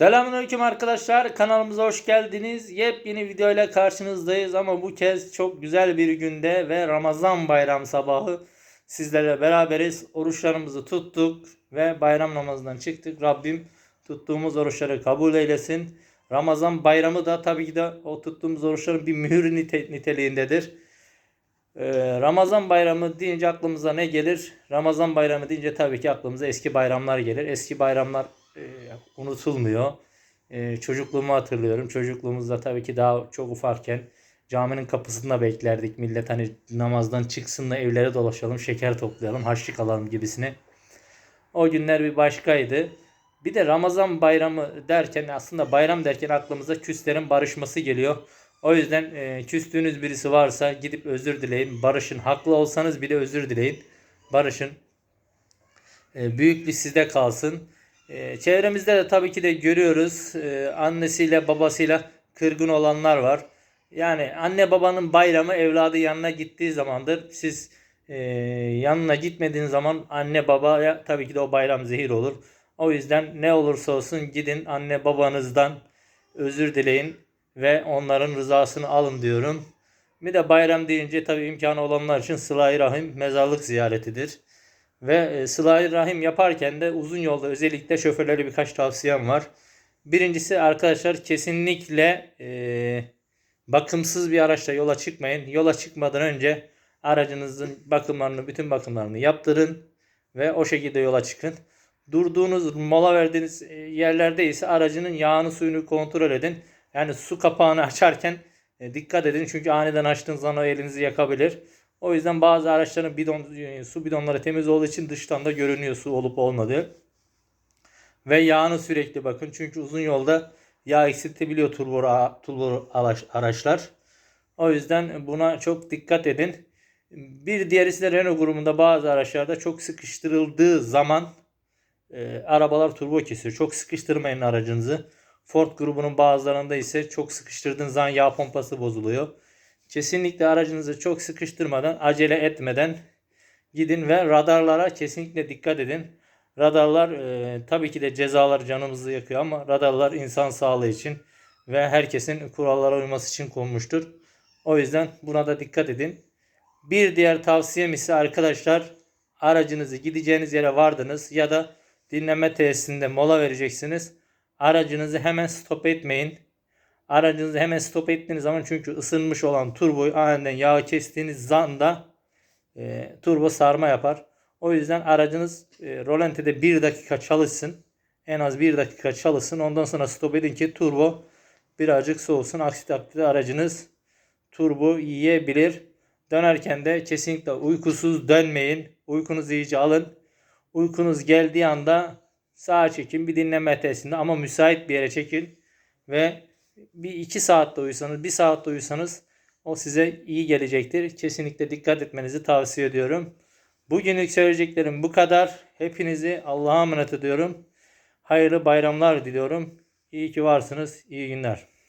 Selamünaleyküm arkadaşlar. Kanalımıza hoş geldiniz. Yepyeni video ile karşınızdayız ama bu kez çok güzel bir günde ve Ramazan bayram sabahı sizlerle beraberiz. Oruçlarımızı tuttuk ve bayram namazından çıktık. Rabbim tuttuğumuz oruçları kabul eylesin. Ramazan bayramı da tabii ki de o tuttuğumuz oruçların bir mühür nite- niteliğindedir. Ee, Ramazan bayramı deyince aklımıza ne gelir? Ramazan bayramı deyince tabii ki aklımıza eski bayramlar gelir. Eski bayramlar unutulmuyor. E, çocukluğumu hatırlıyorum. Çocukluğumuzda tabii ki daha çok ufakken caminin kapısında beklerdik. Millet hani namazdan çıksın da evlere dolaşalım, şeker toplayalım, harçlık alalım gibisine. O günler bir başkaydı. Bir de Ramazan bayramı derken aslında bayram derken aklımıza küslerin barışması geliyor. O yüzden e, küstüğünüz birisi varsa gidip özür dileyin. Barışın. Haklı olsanız bile özür dileyin. Barışın. E, büyüklük sizde kalsın. E, çevremizde de tabii ki de görüyoruz. E, annesiyle babasıyla kırgın olanlar var. Yani anne babanın bayramı evladı yanına gittiği zamandır. Siz e, yanına gitmediğiniz zaman anne babaya tabii ki de o bayram zehir olur. O yüzden ne olursa olsun gidin anne babanızdan özür dileyin ve onların rızasını alın diyorum. Bir de bayram deyince tabii imkanı olanlar için sıla rahim mezarlık ziyaretidir. Ve e, sıla rahim yaparken de uzun yolda özellikle şoförlere birkaç tavsiyem var. Birincisi arkadaşlar kesinlikle e, bakımsız bir araçla yola çıkmayın. Yola çıkmadan önce aracınızın bakımlarını, bütün bakımlarını yaptırın ve o şekilde yola çıkın. Durduğunuz, mola verdiğiniz e, yerlerde ise aracının yağını suyunu kontrol edin. Yani su kapağını açarken e, dikkat edin çünkü aniden açtığınız zaman o elinizi yakabilir. O yüzden bazı araçların bidon, e, su bidonları temiz olduğu için dıştan da görünüyor su olup olmadığı. Ve yağını sürekli bakın çünkü uzun yolda yağ eksiltebiliyor turbo, turbo araç- araçlar. O yüzden buna çok dikkat edin. Bir diğerisi de Renault grubunda bazı araçlarda çok sıkıştırıldığı zaman e, arabalar turbo kesiyor. Çok sıkıştırmayın aracınızı. Ford grubunun bazılarında ise çok sıkıştırdığınız zaman yağ pompası bozuluyor. Kesinlikle aracınızı çok sıkıştırmadan, acele etmeden gidin ve radarlara kesinlikle dikkat edin. Radarlar e, tabii ki de cezalar canımızı yakıyor ama radarlar insan sağlığı için ve herkesin kurallara uyması için konmuştur. O yüzden buna da dikkat edin. Bir diğer tavsiyem ise arkadaşlar aracınızı gideceğiniz yere vardınız ya da dinleme tesisinde mola vereceksiniz. Aracınızı hemen stop etmeyin. Aracınızı hemen stop ettiğiniz zaman çünkü ısınmış olan turboyu aniden yağı kestiğiniz anda e, turbo sarma yapar. O yüzden aracınız e, rolantide 1 dakika çalışsın. En az 1 dakika çalışsın. Ondan sonra stop edin ki turbo birazcık soğusun. Aksi takdirde aracınız turbo yiyebilir. Dönerken de kesinlikle uykusuz dönmeyin. Uykunuzu iyice alın. Uykunuz geldiği anda sağa çekin bir dinleme testinde ama müsait bir yere çekin ve bir iki saatte uyusanız bir saatte uyusanız o size iyi gelecektir. Kesinlikle dikkat etmenizi tavsiye ediyorum. Bugünlük söyleyeceklerim bu kadar. Hepinizi Allah'a emanet ediyorum. Hayırlı bayramlar diliyorum. İyi ki varsınız. İyi günler.